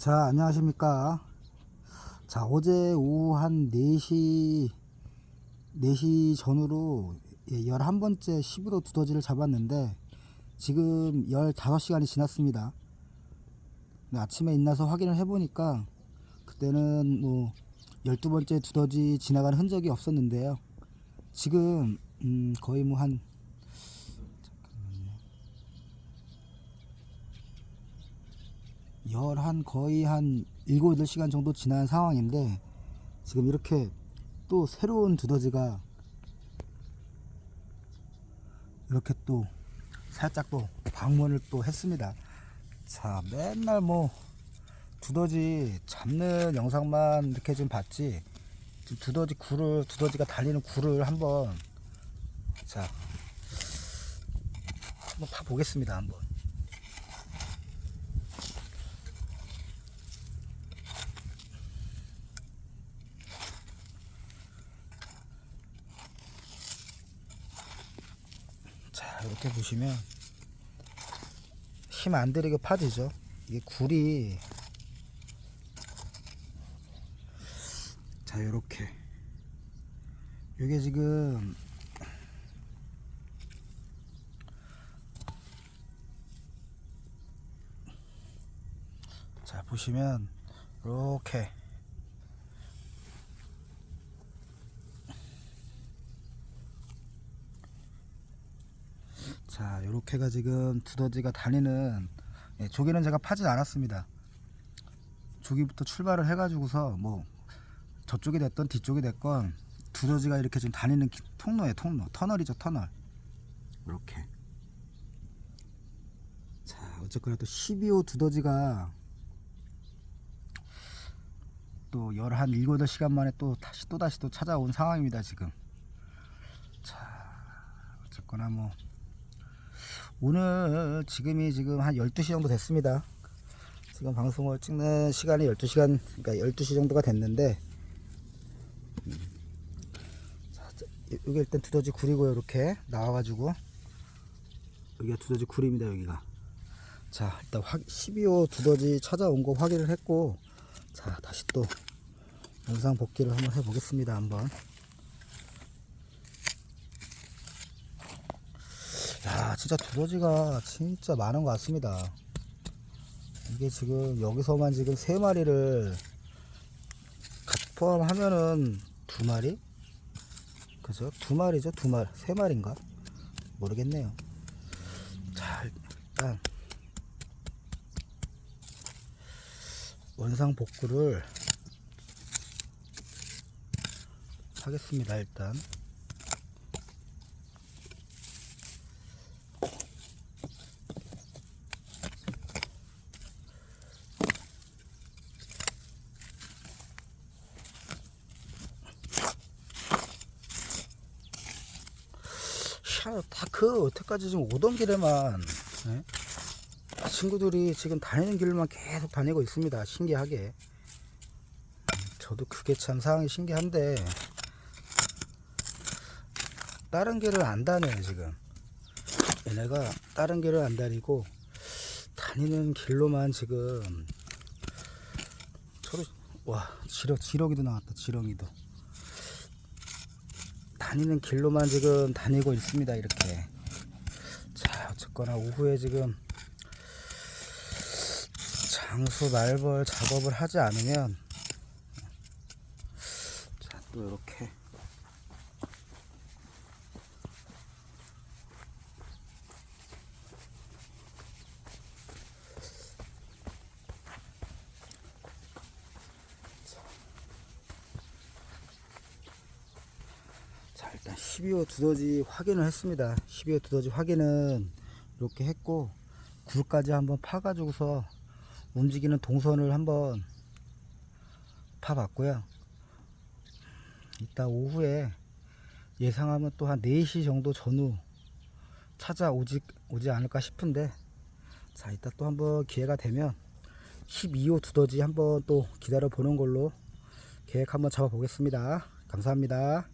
자, 안녕하십니까. 자, 어제 오후 한 4시, 4시 전후로 11번째 11호 두더지를 잡았는데, 지금 15시간이 지났습니다. 아침에 일어나서 확인을 해보니까, 그때는 뭐, 12번째 두더지 지나간 흔적이 없었는데요. 지금, 음, 거의 뭐 한, 열한 거의 한 7, 8시간 정도 지난 상황인데 지금 이렇게 또 새로운 두더지가 이렇게 또 살짝 또 방문을 또 했습니다. 자, 맨날 뭐 두더지 잡는 영상만 이렇게 좀 봤지 두더지 굴을 두더지가 달리는 굴을 한번 자 한번 파 보겠습니다 한번 자 이렇게 보시면 힘 안 들이게 파지죠. 이게 굴이 자 요렇게. 요게 지금 자 보시면 이렇게 자 요렇게가 지금 두더지가 다니는 예, 조개는 제가 파진 않았습니다. 조기부터 출발을 해가지고서 뭐 저쪽이 됐던 뒤쪽이 됐건 두더지가 이렇게 좀 다니는 기- 통로에 통로 터널이죠 터널. 이렇게. 자 어쨌거나 또 12호 두더지가 또 11, 7, 8시간 만에 또 다시 또 다시 또 찾아온 상황입니다 지금. 자 어쨌거나 뭐 오늘 지금이 지금 한 12시 정도 됐습니다. 지금 방송을 찍는 시간이 12시간 그러니까 12시 정도가 됐는데 여기 일단 두더지 굴이고 이렇게 나와가지고. 여기가 두더지 굴입니다 여기가. 자 일단 확 12호 두더지 찾아온 거 확인을 했고 자 다시 또 영상 복귀를 한번 해보겠습니다 한번 진짜 두더지가 진짜 많은 것 같습니다 이게 지금 여기서만 지금 세 마리를 포함하면은 두 마리 그죠? 두 마리죠? 두 마리, 세 마리인가? 모르겠네요. 자, 일단 원상 복구를 하겠습니다. 일단 다그 여태까지 지금 오던 길에만 예? 친구들이 지금 다니는 길만 계속 다니고 있습니다. 신기하게. 음, 저도 그게 참 상황이 신기한데 다른 길을 안 다녀요 지금. 얘네가 다른 길을 안 다니고 다니는 길로만 지금 저도 와 지렁 지렁이도 나왔다 지렁이도. 다니는 길로만 지금 다니고 있습니다 이렇게. 자 어쨌거나 오후에 지금 장수 말벌 작업을 하지 않으면 자 또 이렇게 자 일단 12호 두더지 확인을 했습니다. 12호 두더지 확인은 이렇게 했고 굴까지 한번 파가지고서 움직이는 동선을 한번 파봤고요. 이따 오후에 예상하면 또 한 4시 정도 전후 찾아오지 오지 않을까 싶은데 자 이따 또 한번 기회가 되면 12호 두더지 한번 또 기다려 보는 걸로 계획 한번 잡아 보겠습니다. 감사합니다